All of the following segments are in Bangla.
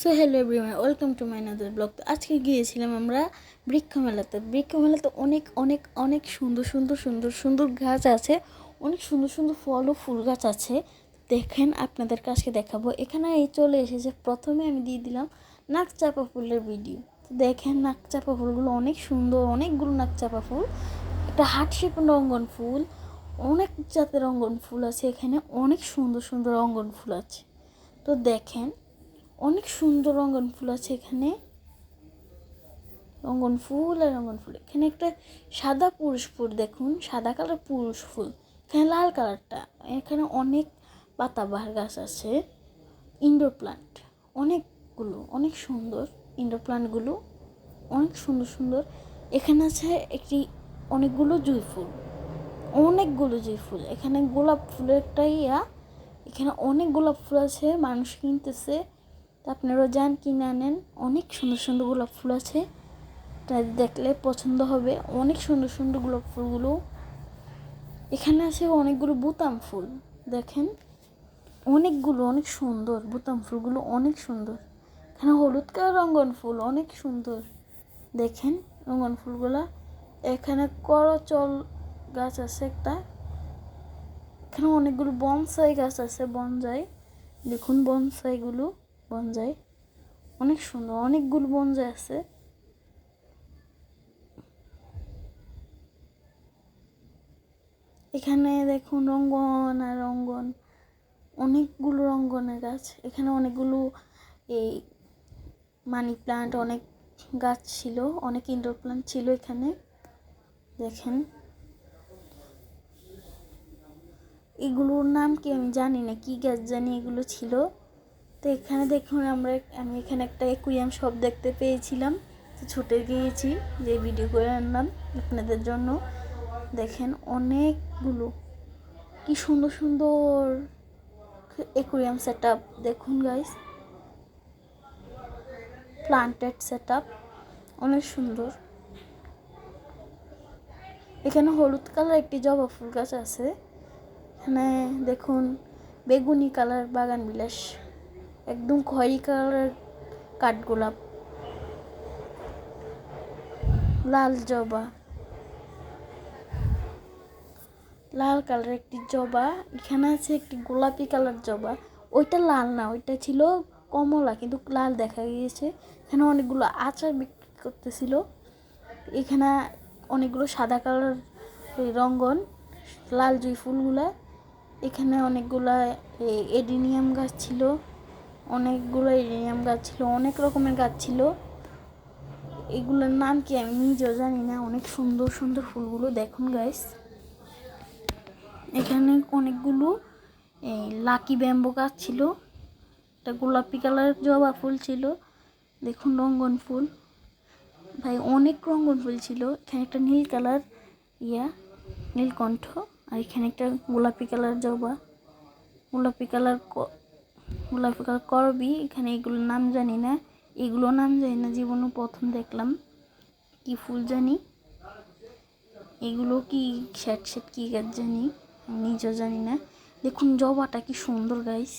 So hello everyone welcome to my another vlog তো আজকে গিয়েছিলাম আমরা বৃক্ষ মেলাতে। বৃক্ষ মেলাতে অনেক অনেক অনেক সুন্দর সুন্দর সুন্দর সুন্দর গাছ আছে। অনেক সুন্দর সুন্দর ফল ও ফুল গাছ আছে। দেখেন আপনাদের কাছে দেখাবো। এখানে এই চলে এসেছে। প্রথমে আমি দিয়ে দিলাম নাক চাপা ফুলের ভিডিও। তো দেখেন নাক চাপা ফুলগুলো অনেক সুন্দর, অনেকগুলো নাক চাপা ফুল। একটা হাট শেপ রঙ্গন ফুল, অনেক জাতের রঙ্গন ফুল আছে এখানে। অনেক সুন্দর সুন্দর রঙ্গন ফুল আছে। তো দেখেন অনেক সুন্দর রঙ্গন ফুল আছে এখানে। রঙ্গন ফুল আর রঙ্গন ফুল। এখানে একটা সাদা পুরুষ ফুল দেখুন, সাদা কালার পুরুষ ফুল। এখানে লাল কালারটা। এখানে অনেক পাতাবাহার গাছ আছে। ইনডোর প্লান্ট অনেকগুলো, অনেক সুন্দর ইনডোর প্লান্টগুলো অনেক সুন্দর সুন্দর। এখানে আছে একটি অনেকগুলো জুঁই ফুল। অনেকগুলো জুঁই ফুল। এখানে গোলাপ ফুলেরটাই ইয়া। এখানে অনেক গোলাপ ফুল আছে, মানুষ কিনতেছে। তা আপনারাও যান, কিনে আনেন। অনেক সুন্দর সুন্দর গোলাপ ফুল আছে। তাই দেখলে পছন্দ হবে। অনেক সুন্দর সুন্দর গোলাপ ফুলগুলো। এখানে আছে অনেকগুলো বুতাম ফুল। দেখেন, অনেকগুলো, অনেক সুন্দর বুতাম ফুলগুলো, অনেক সুন্দর। এখানে হলুদ কালার রঙ্গন ফুল, অনেক সুন্দর। দেখেন রঙ্গন ফুলগুলা। এখানে করচল গাছ আছে একটা। এখানে অনেকগুলো বনসাই গাছ আছে, বনজাই। দেখুন বনসাইগুলো। বনজাই। অনেক সুন্দর, অনেকগুলো বনজাই আছে। এখানে দেখুন রঙ্গন আর রঙ্গন। অনেকগুলো রঙ্গনের গাছ। এখানে অনেকগুলো এই মানি প্লান্ট, অনেক গাছ ছিল, অনেক ইনডোর প্লান্ট ছিল এখানে। দেখেন। এগুলোর নাম কি আমি জানি না, কি গাছ জানি এগুলো ছিল। তো এখানে দেখুন আমরা, আমি এখানে একটা একুয়াম শপ দেখতে পেয়েছিলাম। তো ছুটে গিয়েছি, যে ভিডিও করে আনলাম আপনাদের জন্য। দেখেন অনেকগুলো, কি সুন্দর সুন্দর একুয়াম সেট দেখুন গাইস প্লান্টেড সেট অনেক সুন্দর। এখানে হলুদ কালার একটি জবা ফুল গাছ আছে। এখানে দেখুন, বেগুনি কালার বাগান বিলাস। একদম খয়েরি কালারের কাঠগোলাপ। লাল জবা। লাল কালার একটি জবা। এখানে আছে একটি গোলাপি কালার জবা। ওইটা লাল না, ওইটা ছিল কমলা, কিন্তু লাল দেখা গিয়েছে। এখানে অনেকগুলো আচার বিক্রি করতেছিল। এখানে অনেকগুলো সাদা কালার রঙ্গন, লাল জুই ফুলগুলা। এখানে অনেকগুলো এডিনিয়াম গাছ ছিল। অনেকগুলো এরিয়াম গাছ ছিল, অনেক রকমের গাছ ছিল। এগুলোর নাম কি আমি নিজেও জানি না। অনেক সুন্দর সুন্দর ফুলগুলো দেখুন গাইস এখানে অনেকগুলো এই লাকি ব্যাম্বো গাছ ছিল। একটা গোলাপি কালার জবা ফুল ছিল। দেখুন, রঙ্গন ফুল। ভাই, অনেক রঙ্গন ফুল ছিল। এখানে একটা নীল কালার ইয়া, নীলকণ্ঠ। আর এখানে একটা গোলাপি কালার জবা। গোলাপি কালার গোলাপি কালার করবি? এখানে এগুলোর নাম জানি না। এগুলো নাম জানি না জীবনে প্রথম দেখলাম। কি ফুল জানি? এগুলো কি শ্যাট শ্যাট, কী গাছ জানি? নিজেও জানি না। দেখুন, জবাটা কি সুন্দর গাইস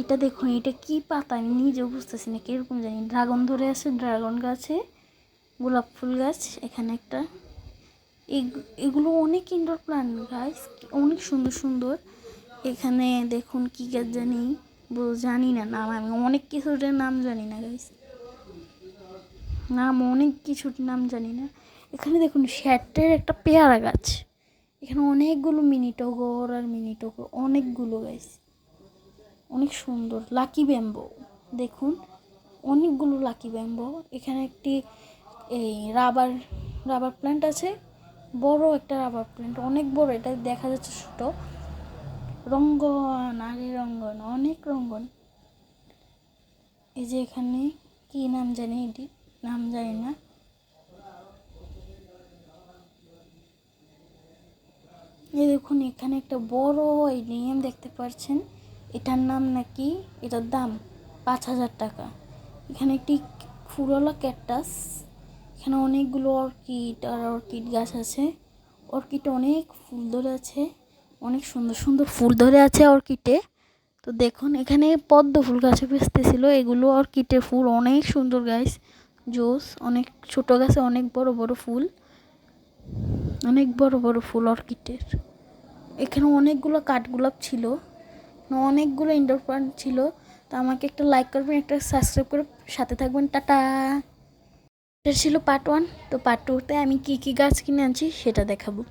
এটা দেখুন, এটা কি পাতা? আমি নিজেও বুঝতেছি না, কীরকম জানি। ড্রাগন ধরে আছে, ড্রাগন গাছে, গোলাপ ফুল গাছ, এখানে একটা। এগুলো অনেক ইনডোর প্লান্ট গাছ অনেক সুন্দর সুন্দর। এখানে দেখুন, কী গাছ জানি? জানি না নাম, আমি অনেক কিছুর নাম জানি না গাইস নাম, অনেক কিছুর নাম জানি না। এখানে দেখুন শ্যাটের একটা পেয়ারা গাছ। এখানে অনেকগুলো মিনি টগর আর মিনি টগর অনেকগুলো গাছ অনেক সুন্দর, লাকি ব্যাম্বো। দেখুন, অনেকগুলো লাকি ব্যাম্বো। এখানে একটি, এই, রাবার রাবার প্ল্যান্ট আছে। বড় একটা রাবার প্ল্যান্ট, অনেক বড়, এটা দেখা যাচ্ছে ছোট। রঙ্গন, আরে রঙ্গন, অনেক রঙ্গন। এই যে এখানে কি নাম জানি এটি? নাম জানি না। এই দেখুন, এখানে একটা বড় এলিয়াম দেখতে পাচ্ছেন। এটার নাম নাকি, এটার দাম পাঁচ হাজার টাকা। এখানে একটি ফুলওয়ালা ক্যাকটাস। এখানে অনেকগুলো অর্কিড, আর অর্কিড গাছ আছে। অর্কিড অনেক ফুল ধরে আছে অনেক সুন্দর সুন্দর ফুল ধরে আছে অর্কিডে। তো দেখুন, এখানে পদ্ম ফুল গাছে বেচতেছিল এগুলো অর্কিডের ফুল, অনেক সুন্দর গাছ জোস, অনেক ছোট গাছে অনেক বড় বড় ফুল। অনেক বড় বড় ফুল অর্কিডের। এখানে অনেকগুলো কাঠগোলাপ ছিল। অনেকগুলো ইনডোর প্লান্ট ছিল। তো আমাকে একটা লাইক করবেন, একটা সাবস্ক্রাইব করে সাথে থাকবেন। টাটা! এটা ছিল পার্ট ওয়ান তো পার্ট টুতে আমি কী কী গাছ কিনে আনছি সেটা দেখাবো।